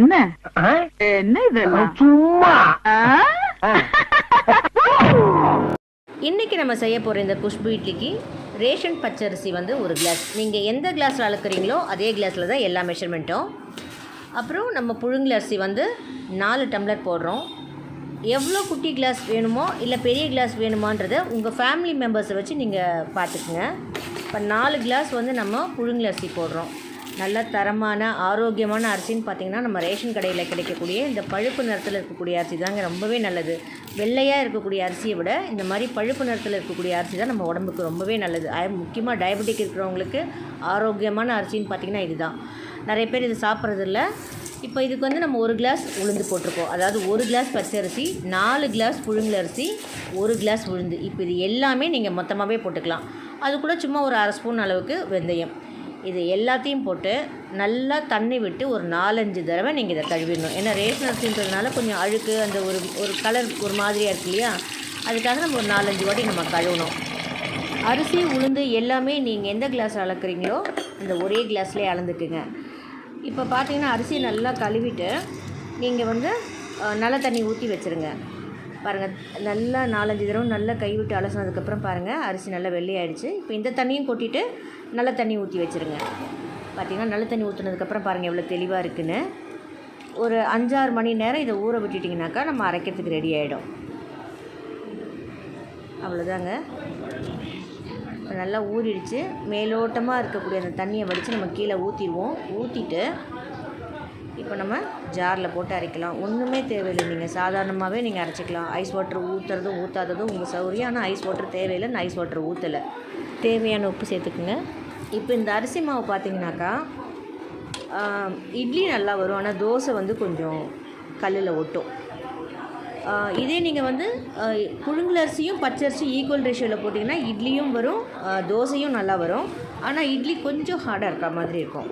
என்ன? இதெல்லாம் சும்மா. ஆ? இன்றைக்கி நம்ம செய்ய போகிற இந்த குஷ்பு இட்லிக்கு ரேஷன் பச்சரிசி வந்து ஒரு கிளாஸ் நீங்கள் எந்த கிளாஸில் அளக்குறீங்களோ அதே கிளாஸில் தான் எல்லா மெஷர்மெண்ட்டும் அப்புறம் நம்ம புழுங்கல் அரிசி வந்து நாலு டம்ளர் போடுறோம். எவ்வளோ குட்டி கிளாஸ் வேணுமோ இல்லை பெரிய கிளாஸ் வேணுமான்றதை உங்கள் ஃபேமிலி மெம்பர்ஸை வச்சு நீங்கள் பார்த்துக்குங்க இப்போ நாலு கிளாஸ் வந்து நம்ம புழுங்கல் அரிசி போடுறோம். நல்ல தரமான ஆரோக்கியமான அரிசின்னு பார்த்தீங்கன்னா நம்ம ரேஷன் கடையில் கிடைக்கக்கூடிய இந்த பழுப்பு நிறத்தில் இருக்கக்கூடிய அரிசி தாங்க ரொம்பவே நல்லது. வெள்ளையாக இருக்கக்கூடிய அரிசியை விட இந்த மாதிரி பழுப்பு நிறத்தில் இருக்கக்கூடிய அரிசி தான் நம்ம உடம்புக்கு ரொம்பவே நல்லது. முக்கியமாக டயபெட்டிக் இருக்கிறவங்களுக்கு ஆரோக்கியமான அரிசின்னு பார்த்தீங்கன்னா இதுதான். நிறைய பேர் இது சாப்பிட்றதில்ல. இப்போ இதுக்கு வந்து நம்ம ஒரு கிளாஸ் உளுந்து போட்டிருக்கோம். அதாவது ஒரு கிளாஸ் பச்சரிசி நாலு கிளாஸ் புழுங்கல் அரிசி ஒரு கிளாஸ் உளுந்து. இப்போ இது எல்லாமே நீங்கள் மொத்தமாகவே போட்டுக்கலாம். அது கூட சும்மா ஒரு அரை ஸ்பூன் அளவுக்கு வெந்தயம். இது எல்லாத்தையும் போட்டு நல்லா தண்ணி விட்டு ஒரு நாலஞ்சு தடவை நீங்கள் இதை கழுவிடணும். ஏன்னா ரேஷன் அரிசின்றதுனால கொஞ்சம் அழுக்கு அந்த ஒரு ஒரு கலர் ஒரு மாதிரியாக இருக்கு இல்லையா? அதுக்காக நம்ம ஒரு நாலஞ்சு வாட்டி நம்ம கழுவணும். அரிசி உளுந்து எல்லாமே நீங்கள் எந்த கிளாஸில் அளக்குறீங்களோ அந்த ஒரே கிளாஸ்லேயே அளந்துக்குங்க. இப்போ பார்த்தீங்கன்னா அரிசி நல்லா கழுவிட்டு நீங்கள் வந்து நல்ல தண்ணி ஊற்றி வச்சுருங்க. பாருங்கள் நல்லா நாலஞ்சு தடவை நல்லா கைவிட்டு அலசினதுக்கப்புறம் பாருங்கள் அரிசி நல்லா வெள்ளையாயிடுச்சு. இப்போ இந்த தண்ணியும் கொட்டிட்டு நல்ல தண்ணி ஊற்றி வச்சுருங்க. பார்த்தீங்கன்னா நல்ல தண்ணி ஊற்றுனதுக்கப்புறம் பாருங்கள் எவ்வளோ தெளிவாக இருக்குன்னு. ஒரு அஞ்சாறு மணி நேரம் இதை ஊற விட்டுட்டிங்கனாக்கா நம்ம அரைக்கிறதுக்கு ரெடி ஆகிடும் அவ்வளோதாங்க நல்லா ஊறிடுச்சு. மேலோட்டமாக இருக்கக்கூடிய அந்த தண்ணியை வடித்து நம்ம கீழே ஊற்றிடுவோம் ஊற்றிட்டு இப்போ நம்ம ஜாரில் போட்டு அரைக்கலாம். ஒன்றுமே தேவையில்லை. நீங்கள் சாதாரணமாகவே நீங்கள் அரைச்சிக்கலாம். ஐஸ் வாட்டர் ஊற்றுறதும் ஊற்றாததும் உங்கள் சௌரியம். ஆனால் ஐஸ் வாட்டர் தேவையில்லை. நான் ஐஸ் வாட்டர் ஊற்றலை தேவையான உப்பு சேர்த்துக்குங்க. இப்போ இந்த அரிசி மாவு பார்த்தீங்கன்னாக்கா இட்லி நல்லா வரும். ஆனால் தோசை வந்து கொஞ்சம் கல்லில் ஒட்டும். இதே நீங்கள் வந்து புழுங்கல் அரிசியும் பச்சரிசியும் ஈக்குவல் ரேஷியோவில் போட்டிங்கன்னா இட்லியும் வரும். தோசையும் நல்லா வரும். ஆனால் இட்லி கொஞ்சம் ஹார்டாக இருக்கிற மாதிரி இருக்கும்.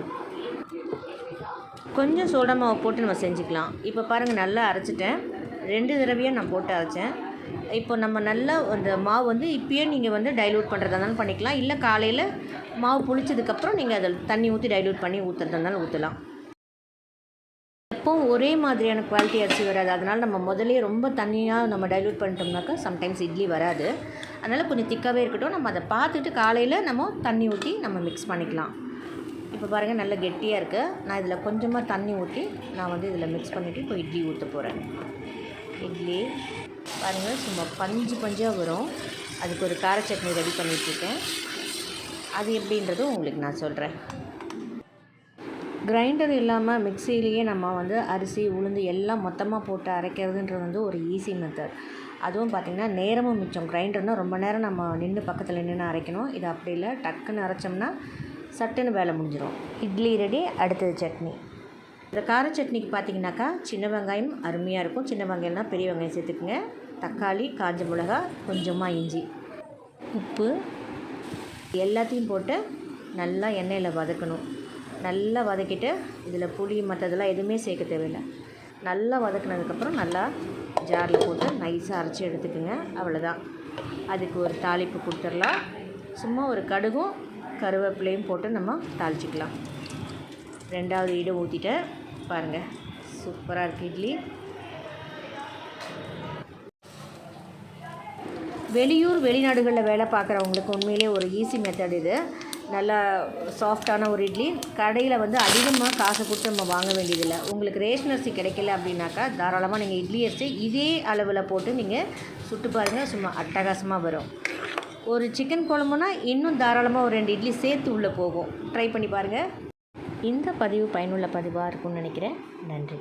கொஞ்சம் சோடா மாவு போட்டு நம்ம செஞ்சுக்கலாம். இப்போ பாருங்கள் நல்லா அரைச்சிட்டேன். ரெண்டு தடவையாக நான் போட்டு அரைச்சேன். இப்போ நம்ம நல்லா அந்த மாவு வந்து இப்போயே நீங்கள் வந்து டைலூட் பண்ணுறதா இருந்தாலும் பண்ணிக்கலாம். இல்லை காலையில் மாவு புளிச்சதுக்கப்புறம் நீங்கள் அதில் தண்ணி ஊற்றி டைலூட் பண்ணி ஊற்றுறதா இருந்தாலும் ஊற்றலாம் எப்பவும் ஒரே மாதிரியான குவாலிட்டி அரிசி வராது. அதனால் நம்ம முதலே ரொம்ப தண்ணியாக நம்ம டைலூட் பண்ணிட்டோம்னாக்கா சம்டைம்ஸ் இட்லி வராது. அதனால் கொஞ்சம் திக்காகவே இருக்கட்டும். நம்ம அதை பார்த்துட்டு காலையில் நம்ம தண்ணி ஊற்றி நம்ம மிக்ஸ் பண்ணிக்கலாம். இப்போ பாருங்கள் நல்ல கெட்டியாக இருக்குது நான் இதில் கொஞ்சமாக தண்ணி ஊற்றி நான் வந்து இதில் மிக்ஸ் பண்ணிவிட்டு இப்போ இட்லி ஊற்ற போகிறேன் இட்லி பாருங்கள் சும்மா பஞ்சு பஞ்சாக வரும். அதுக்கு ஒரு கார சட்னி ரெடி பண்ணிகிட்ருக்கேன் அது எப்படின்றதும் உங்களுக்கு நான் சொல்கிறேன் கிரைண்டர் இல்லாமல் மிக்சியிலேயே நம்ம வந்து அரிசி உளுந்து எல்லாம் மொத்தமாக போட்டு அரைக்கிறதுன்றது வந்து ஒரு ஈஸி மெத்தட் அதுவும் பார்த்திங்கன்னா நேரமும் மிச்சம். கிரைண்டர்னால் ரொம்ப நேரம் நம்ம நின்று பக்கத்தில் நின்று அரைக்கணும். இது அப்படி இல்லை. டக்குன்னு அரைச்சோம்னா சட்டுன்னு வேலை முடிஞ்சிடும் இட்லி ரெடி அடுத்தது சட்னி. இந்த கார சட்னிக்கு பார்த்தீங்கன்னாக்கா சின்ன வெங்காயம் அருமையாக இருக்கும். சின்ன வெங்காயம்னா பெரிய வெங்காயம் சேர்த்துக்குங்க. தக்காளி காஞ்ச மிளகா கொஞ்சமாக இஞ்சி. உப்பு. எல்லாத்தையும் போட்டு நல்லா எண்ணெயில் வதக்கணும். நல்லா வதக்கிட்டு இதில் புளி மற்றதெல்லாம் எதுவுமே சேர்க்க தேவையில்லை. நல்லா வதக்குனதுக்கப்புறம் நல்லா ஜாரில் போட்டு நைஸாக அரைச்சி எடுத்துக்கோங்க. அவ்வளோதான் அதுக்கு ஒரு தாளிப்பு கொடுத்துடலாம். சும்மா ஒரு கடுகும் கருவேப்பிலையும் போட்டு நம்ம தாளிச்சிக்கலாம். ரெண்டாவது ஈடு ஊற்றிட்டு பாருங்கள் சூப்பராக இருக்குது இட்லி. வெளியூர் வெளிநாடுகளில் வேலை பார்க்குறவங்களுக்கு உண்மையிலே ஒரு ஈஸி மெத்தட் இது. நல்லா சாஃப்டான ஒரு இட்லி. கடையில் வந்து அதிகமாக காசு கொடுத்து நம்ம வாங்க வேண்டியதில்லை. உங்களுக்கு ரேஷன் அரிசி கிடைக்கல அப்படின்னாக்கா தாராளமாக நீங்கள் இட்லி அரிசி இதே அளவில் போட்டு நீங்கள் சுட்டு பாருங்கள் சும்மா அட்டகாசமாக வரும். ஒரு சிக்கன் குழம்புனா இன்னும் தாராளமாக ஒரு ரெண்டு இட்லி சேர்த்து உள்ளே போகும். ட்ரை பண்ணி பாருங்கள் இந்த பதிவு பயனுள்ள பதிவாக இருக்கும்னு நினைக்கிறேன். நன்றி.